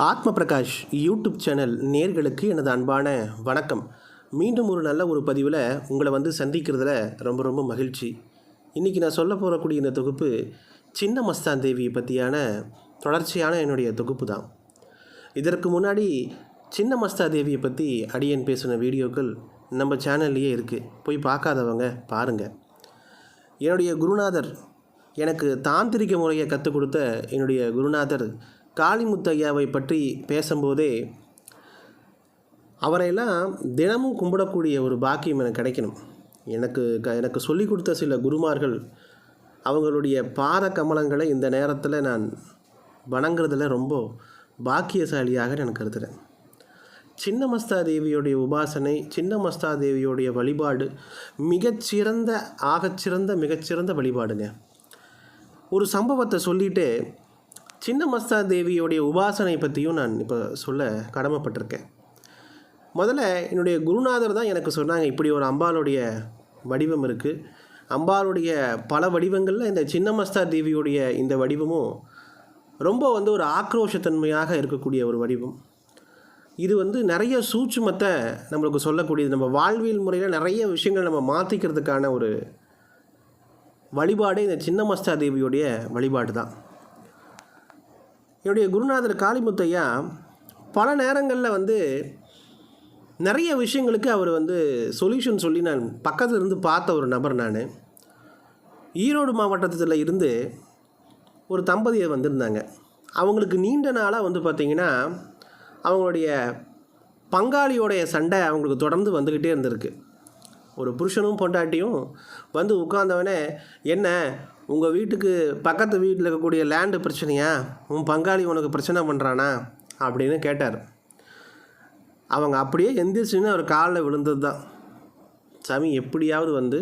ஆத்ம Prakash YouTube channel நேர்களுக்கு எனது அன்பான வணக்கம். மீண்டும் ஒரு நல்ல ஒரு பதிவில் உங்களை வந்து சந்திக்கிறதுல ரொம்ப ரொம்ப மகிழ்ச்சி. இன்றைக்கி நான் சொல்ல போகக்கூடிய இந்த தொகுப்பு சின்ன மஸ்தான் தேவியை பற்றியான தொடர்ச்சியான என்னுடைய தொகுப்பு தான். இதற்கு முன்னாடி சின்ன மஸ்தா தேவியை பற்றி அடியன் பேசின வீடியோக்கள் நம்ம சேனல்லையே இருக்குது போய் பார்க்காதவங்க பாருங்கள் என்னுடைய குருநாதர் எனக்கு தாந்திரிக முறையை கற்றுக் கொடுத்த என்னுடைய குருநாதர் காளிமுத்தையாவை பற்றி பேசும்போதே அவரையெல்லாம் தினமும் கும்பிடக்கூடிய ஒரு பாக்கியம் எனக்கு கிடைக்கணும். எனக்கு க எனக்கு சொல்லிக் கொடுத்த சில குருமார்கள் அவங்களுடைய பாத கமலங்களை இந்த நேரத்தில் நான் வணங்குறதுல ரொம்ப பாக்கியசாலியாக நான் கருதுகிறேன் சின்னமஸ்தா தேவியுடைய உபாசனை சின்னமஸ்தா தேவியுடைய வழிபாடு மிகச்சிறந்த ஆகச்சிறந்த மிகச்சிறந்த வழிபாடுங்க. ஒரு சம்பவத்தை சொல்லிட்டு சின்னமஸ்தா தேவியுடைய உபாசனை பற்றியும் நான் இப்போ சொல்ல கடமைப்பட்டிருக்கேன். முதல்ல என்னுடைய குருநாதர் தான் எனக்கு சொன்னாங்க இப்படி ஒரு அம்பாளுடைய வடிவம் இருக்குது அம்பாளுடைய பல வடிவங்களில் இந்த சின்னமஸ்தா தேவியுடைய இந்த வடிவமும் ரொம்ப வந்து ஒரு ஆக்ரோஷத்தன்மையாக இருக்கக்கூடிய ஒரு வடிவம். இது வந்து நிறைய சூட்சுமத்தை நம்மளுக்கு சொல்லக்கூடியது. நம்ம வாழ்வியல் முறையில் நிறைய விஷயங்கள் நம்ம மாற்றிக்கிறதுக்கான ஒரு வழிபாடு இந்த சின்னமஸ்தா தேவியுடைய வழிபாடு தான் என்னுடைய குருநாதர் காளிமுத்தையா பல நேரங்களில் வந்து நிறைய விஷயங்களுக்கு அவர் வந்து சொல்யூஷன் சொல்லி நான் பக்கத்தில் இருந்து பார்த்த ஒரு நபர் நான். ஈரோடு மாவட்டத்தில் இருந்து ஒரு தம்பதியர் வந்திருந்தாங்க. அவங்களுக்கு நீண்ட நாளாக வந்து பார்த்திங்கன்னா அவங்களுடைய பங்காளியோடைய சண்டை அவங்களுக்கு தொடர்ந்து வந்துக்கிட்டே இருந்திருக்கு. ஒரு புருஷனும் பொண்டாட்டியும் வந்து உட்கார்ந்தவனே என்ன? உங்கள் வீட்டுக்கு பக்கத்து வீட்டில் இருக்கக்கூடிய லேண்டு பிரச்சனையா? உன் பங்காளி உனக்கு பிரச்சனை பண்ணுறானா அப்படின்னு கேட்டார். அவங்க அப்படியே எந்திரிச்சுன்னு அவர் காலில் விழுந்தது தான் சாமி எப்படியாவது வந்து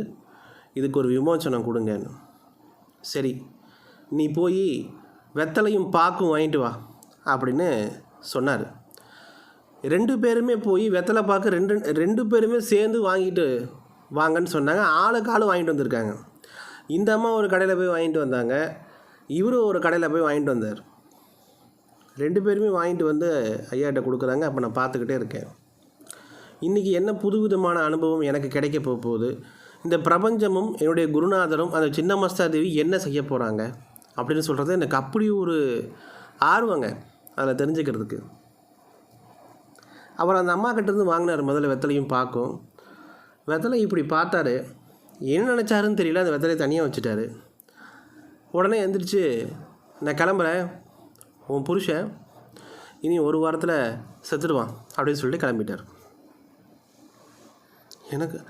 இதுக்கு ஒரு விமோச்சனம் கொடுங்கன்னு. சரி நீ போய் வெத்தலையும் பாக்கும் வாங்கிட்டு வா அப்படின்னு சொன்னார். ரெண்டு பேருமே போய் வெத்தலை பாக்கு ரெண்டு ரெண்டு பேருமே சேர்ந்து வாங்கிட்டு வாங்கன்னு சொன்னாங்க. ஆளுக்கு ஆள் வாங்கிட்டு வந்திருக்காங்க. இந்த அம்மா ஒரு கடையில் போய் வாங்கிட்டு வந்தாங்க. இவரும் ஒரு கடையில் போய் வாங்கிட்டு வந்தார். ரெண்டு பேருமே வாங்கிட்டு வந்து ஐயாட்ட கொடுக்குறாங்க. அப்போ நான் பார்த்துக்கிட்டே இருக்கேன். இன்றைக்கி என்ன புதுவிதமான அனுபவம் எனக்கு கிடைக்க போக போகுது. இந்த பிரபஞ்சமும் என்னுடைய குருநாதரும் அந்த சின்ன மஸ்தா தேவி என்ன செய்ய போகிறாங்க அப்படின்னு சொல்கிறது எனக்கு அப்படி ஒரு ஆர்வங்க. அதில் தெரிஞ்சுக்கிறதுக்கு. அவர் அந்த அம்மா கிட்டேருந்து வாங்கினார். முதல்ல வெத்தலையும் பார்க்கும் வெத்தலை இப்படி பார்த்தாரு. என்ன நினச்சாருன்னு தெரியல அந்த வெத்தலையை தனியாக வச்சுட்டாரு. உடனே எந்திரிச்சு நான் கிளம்புறேன். உன் புருஷன் இனி ஒரு வாரத்தில் செத்துடுவான் அப்படின்னு சொல்லிட்டு கிளம்பிட்டார். எனக்கு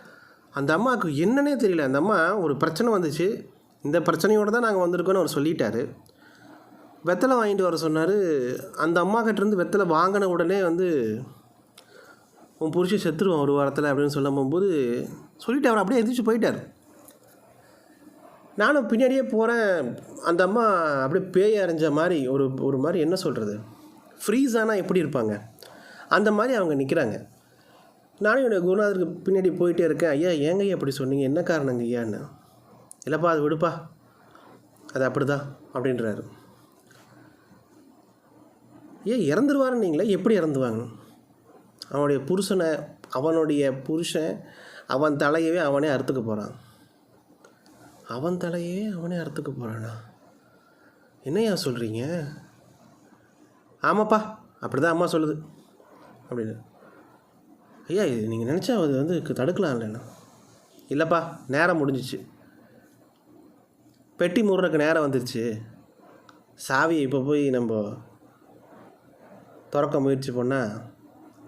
அந்த அம்மாவுக்கு என்னன்னே தெரியல. அந்த அம்மா ஒரு பிரச்சனை வந்துச்சு. இந்த பிரச்சனையோடு தான் நாங்கள் வந்திருக்கோன்னு அவர் சொல்லிட்டாரு. வெத்தலை வாங்கிட்டு வர சொன்னார். அந்த அம்மா கிட்டேருந்து வெத்தலை வாங்கின உடனே வந்து உன் புருஷன் செத்துருவான் ஒரு வாரத்தில் அப்படின்னு சொல்ல போது சொல்லிட்டு அவர் அப்படியே எந்திரிச்சு போயிட்டார். நானும் பின்னாடியே போகிறேன் அந்த அம்மா அப்படியே பேய் அரைஞ்ச மாதிரி ஒரு ஒரு மாதிரி என்ன சொல்கிறது ஃப்ரீஸ் ஆனால் எப்படி இருப்பாங்க? அந்த மாதிரி அவங்க நிற்கிறாங்க நானும் என்னுடைய குருநாதருக்கு பின்னாடி போயிட்டே இருக்கேன். ஐயா ஏங்க ஐயா அப்படி சொன்னீங்க? என்ன காரணங்க ஐயான்னு? இல்லைப்பா அது விடுப்பா. அது அப்படி தான் அப்படின்றாரு. ஏன் இறந்துருவாருன்னு நீங்களே எப்படி இறந்துவாங்க அவனுடைய புருஷனை அவனுடைய புருஷன் அவன் தலையவே அவனே அறுத்துக்க போகிறான் அவன் தலையே அவனே அறுத்துக்க போகிறானா என்னையா சொல்கிறீங்க ஆமாப்பா அப்படி தான் அம்மா சொல்லுது. அப்படின்னு. ஐயா இது நீங்கள் நினச்சா அது வந்து தடுக்கலாம் இல்லைண்ணா? இல்லைப்பா நேரம் முடிஞ்சிச்சு. பெட்டி மூடுறதுக்கு நேரம் வந்துருச்சு. சாவி இப்போ போய் நம்ம திறக்க முயற்சி பண்ணால்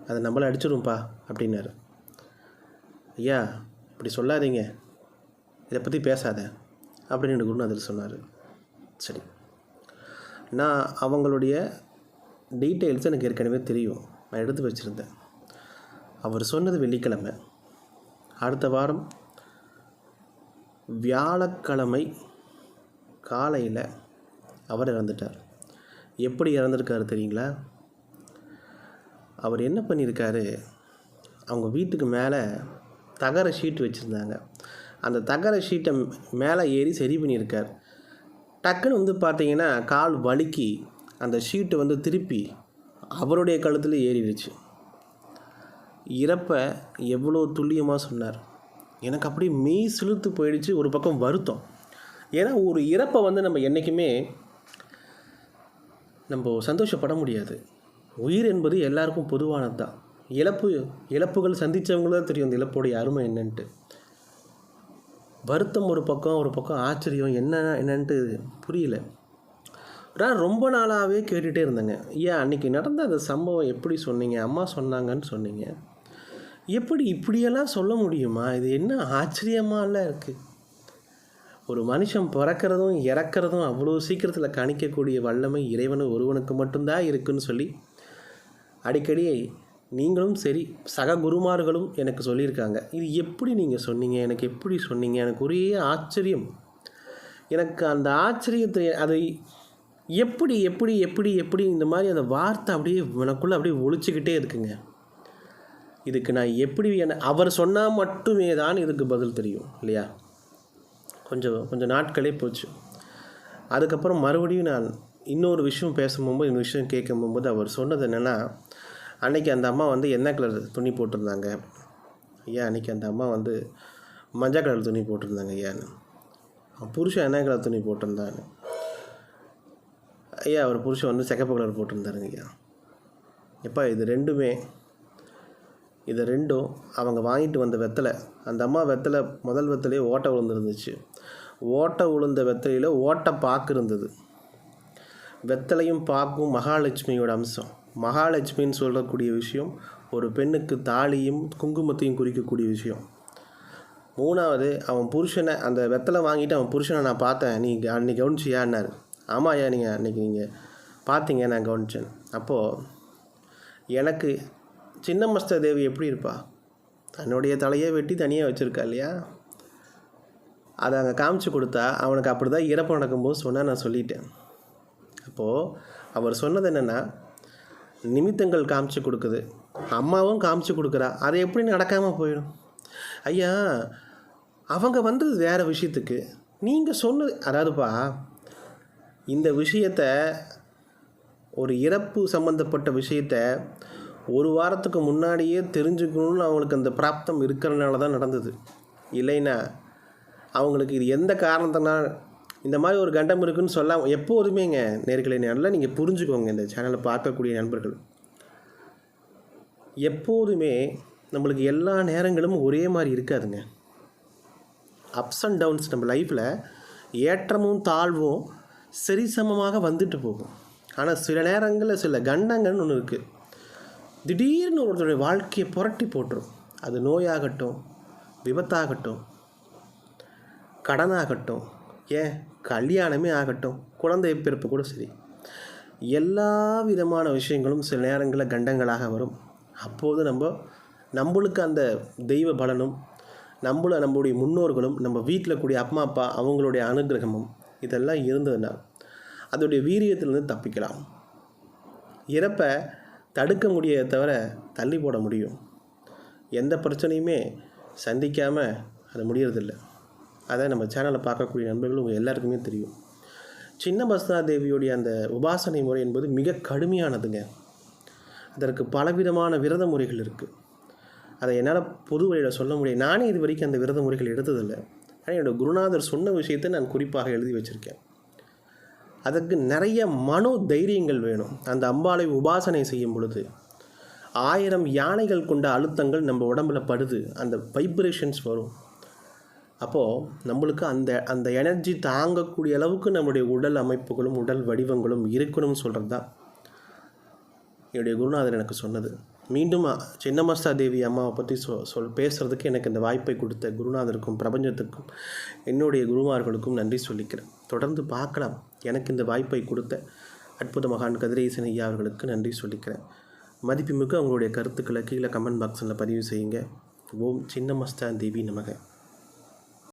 அது நம்மளை அடிச்சிடும்ப்பா அப்படின்னாரு. ஐயா இப்படி சொல்லாதீங்க. இதை பற்றி பேசாத அப்படின்னு குருநாதர் சொன்னார். சரி. நான் அவங்களுடைய டீட்டெயில்ஸ் எனக்கு ஏற்கனவே தெரியும். நான் எடுத்து வச்சுருந்தேன். அவர் சொன்னது வெள்ளிக்கிழமை. அடுத்த வாரம் வியாழக்கிழமை காலையில் அவர் இறந்துட்டார். எப்படி இறந்துருக்காரு தெரியுங்களா? அவர் என்ன பண்ணியிருக்காரு? அவங்க வீட்டுக்கு மேலே தகர ஷீட் வச்சுருந்தாங்க. அந்த தகர ஷீட்டை மேலே ஏறி சரி பண்ணியிருக்கார். டக்குன்னு வந்து பார்த்தீங்கன்னா கால் வழுக்கி அந்த ஷீட்டை வந்து திருப்பி அவருடைய கழுத்தில் ஏறிடுச்சு. இறப்பை எவ்வளோ துல்லியமாக சொன்னார். எனக்கு அப்படியே மெய் சிலுத்து போயிடுச்சு ஒரு பக்கம் வருத்தம். ஏன்னா ஒரு இறப்பை வந்து நம்ம என்றைக்குமே நம்ம சந்தோஷப்பட முடியாது. உயிர் என்பது எல்லாருக்கும் பொதுவானது தான் இழப்பு இழப்புகள் சந்தித்தவங்களுக்கு தான் தெரியும் அந்த இழப்புடைய அருமை என்னன்ட்டு. வருத்தம் ஒரு பக்கம் ஒரு பக்கம் ஆச்சரியம் என்ன என்னன்ட்டு புரியல. நான் ரொம்ப நாளாகவே கேட்டுகிட்டே இருந்தேங்க. ஏன் அன்றைக்கி நடந்த அந்த சம்பவம் எப்படி சொன்னீங்க? அம்மா சொன்னாங்கன்னு சொன்னீங்க. எப்படி இப்படியெல்லாம் சொல்ல முடியுமா? இது என்ன ஆச்சரியமாலாம் இருக்குது ஒரு மனுஷன் பிறக்கிறதும் இறக்கிறதும் அவ்வளோ சீக்கிரத்தில் கணிக்கக்கூடிய வல்லமை இறைவனு ஒருவனுக்கு மட்டும்தான் இருக்குன்னு சொல்லி அடிக்கடி நீங்களும் சரி சக குருமார்களும் எனக்கு சொல்லியிருக்காங்க. இது எப்படி நீங்கள் சொன்னீங்க? எனக்கு எப்படி சொன்னீங்க? எனக்கு ஒரே ஆச்சரியம். எனக்கு அந்த ஆச்சரியத்தை அதை எப்படி எப்படி எப்படி எப்படி இந்த மாதிரி அந்த வார்த்தை அப்படியே எனக்குள்ளே அப்படியே ஒழிச்சிக்கிட்டே இருக்குங்க. இதுக்கு நான் எப்படி என்ன அவர் சொன்னால் மட்டுமே தான் இதுக்கு பதில் தெரியும் இல்லையா? கொஞ்சம் கொஞ்சம் நாட்களே போச்சு. அதுக்கப்புறம் மறுபடியும் நான் இன்னொரு விஷயம் பேசும்போது இந்த விஷயம் கேட்கும் போது அவர் சொன்னது என்னென்னா அன்னைக்கு அந்த அம்மா வந்து என்ன கலர் துணி போட்டிருந்தாங்க? ஐயா அன்றைக்கி அந்த அம்மா வந்து மஞ்சள் கலர் துணி போட்டிருந்தாங்க ஐயான்னு புருஷன் என்ன கலர் துணி போட்டிருந்தான்னு ஐயா அவர் புருஷன் வந்து சிகப்பு கலர் போட்டிருந்தாருங்க ஐயா. எப்பா இது ரெண்டுமே இது ரெண்டும் அவங்க வாங்கிட்டு வந்த வெத்தலை. அந்த அம்மா வெத்தலை முதல் வெத்தலையே ஓட்டை விழுந்துருந்துச்சு ஓட்டை விழுந்த வெத்தலையில் ஓட்டை பாக்கு இருந்தது. வெத்தலையும் பாக்கும் மகாலட்சுமியோட அம்சம். மகாலட்சுமின்னு சொல்லக்கூடிய விஷயம் ஒரு பெண்ணுக்கு தாலியும் குங்குமத்தையும் குறிக்கக்கூடிய விஷயம். மூணாவது அவன் புருஷனை அந்த வெத்தலை வாங்கிட்டு அவன் புருஷனை நான் பார்த்தேன். நீ அன்னைக்கு கவனிச்சியான்னாரு ஆமாம் ஐயா நீங்கள் அன்றைக்கி நீங்கள் பார்த்தீங்க நான் கவனித்தேன் அப்போது எனக்கு சின்ன மஸ்த தேவி எப்படி இருப்பா? தன்னுடைய தலையை வெட்டி தனியாக வச்சுருக்கா இல்லையா? அதை அங்கே காமிச்சு கொடுத்தா அவனுக்கு அப்படி தான் இறப்பு நடக்கும்போது சொன்னால் நான் சொல்லிட்டேன். அப்போது அவர் சொன்னது என்னென்னா நிமித்தங்கள் காமிச்சு கொடுக்குது. அம்மாவும் காமிச்சு கொடுக்குறா. அது எப்படி நடக்காமல் போயிடும்? ஐயா அவங்க வந்தது வேறு விஷயத்துக்கு. நீங்கள் சொன்னது அதாவதுப்பா இந்த விஷயத்த ஒரு இறப்பு சம்மந்தப்பட்ட விஷயத்த ஒரு வாரத்துக்கு முன்னாடியே தெரிஞ்சுக்கணும்னு அவங்களுக்கு அந்த பிராப்தம் இருக்கிறனால தான் நடந்தது. இல்லைன்னா அவங்களுக்கு இது எந்த காரணத்தினால் இந்த மாதிரி ஒரு கண்டம் இருக்குன்னு சொல்லாமல் எப்போதுமேங்க நேர்களை நேரில் நீங்கள் புரிஞ்சுக்கோங்க இந்த சேனலை பார்க்கக்கூடிய நண்பர்கள். எப்போதுமே நம்மளுக்கு எல்லா நேரங்களும் ஒரே மாதிரி இருக்காதுங்க. அப்ஸ் அண்ட் டவுன்ஸ் நம்ம லைஃப்பில் ஏற்றமும் தாழ்வும் சரிசமமாக வந்துட்டு போகும். ஆனால் சில நேரங்களில் சில கண்டங்கள்னு ஒன்று இருக்குது திடீர்னு ஒருத்தருடைய வாழ்க்கையை புரட்டி போட்டுரும். அது நோயாகட்டும் விபத்தாகட்டும் கடனாகட்டும். ஏன்? கல்யாணமே ஆகட்டும் குழந்தை பிறப்பு கூட சரி. எல்லா விதமான விஷயங்களும் சில நேரங்களில் கண்டங்களாக வரும். அப்போது நம்ம நம்மளுக்கு அந்த தெய்வ பலனும் நம்மள நம்மளுடைய முன்னோர்களும் நம்ம வீட்டில் கூடிய அம்மா அப்பா அவங்களுடைய அனுகிரகமும் இதெல்லாம் இருந்ததுன்னா அதோடைய வீரியத்திலிருந்து தப்பிக்கலாம். இறப்பை தடுக்க முடியாத தவிர தள்ளி போட முடியும். எந்த பிரச்சனையுமே சந்திக்காமல் அது முடியறதில்லை. அதை நம்ம சேனலை பார்க்கக்கூடிய நண்பர்கள் உங்கள் எல்லாருக்குமே தெரியும். சின்ன பஸ்தா தேவியுடைய அந்த உபாசனை முறை என்பது மிக கடுமையானதுங்க. அதற்கு பலவிதமான விரத முறைகள் இருக்குது அதை என்னால் பொது வழியில் சொல்ல முடியும் நானே இது வரைக்கும் அந்த விரத முறைகள் எடுத்ததில்லை. ஆனால் என்னோடய குருநாதர் சொன்ன விஷயத்தை நான் குறிப்பாக எழுதி வச்சுருக்கேன். அதற்கு நிறைய மனோ தைரியங்கள் வேணும். அந்த அம்பாளை உபாசனை செய்யும் பொழுது ஆயிரம் யானைகள் கொண்ட அழுத்தங்கள் நம்ம உடம்புல படுது. அந்த வைப்ரேஷன்ஸ் வரும். அப்போது நம்மளுக்கு அந்த அந்த எனர்ஜி தாங்கக்கூடிய அளவுக்கு நம்முடைய உடல் அமைப்புகளும் உடல் வடிவங்களும் இருக்கணும்னு சொல்கிறது தான் என்னுடைய குருநாதர் எனக்கு சொன்னது. மீண்டும் சின்னமஸ்தா தேவி அம்மாவை பற்றி சொ சொல் பேசுகிறதுக்கு எனக்கு இந்த வாய்ப்பை கொடுத்த குருநாதருக்கும் பிரபஞ்சத்துக்கும் என்னுடைய குருமார்களுக்கும் நன்றி சொல்லிக்கிறேன். தொடர்ந்து பார்க்கலாம். எனக்கு இந்த வாய்ப்பை கொடுத்த அற்புத மகான் கதிரேசன் ஐயா அவர்களுக்கு நன்றி சொல்லிக்கிறேன். மதிப்புமிக்க அவங்களுடைய கருத்துக்களை கீழே கமெண்ட் பாக்ஸில் பதிவு செய்யுங்க. ஓம் சின்னமஸ்தா தேவி நமக.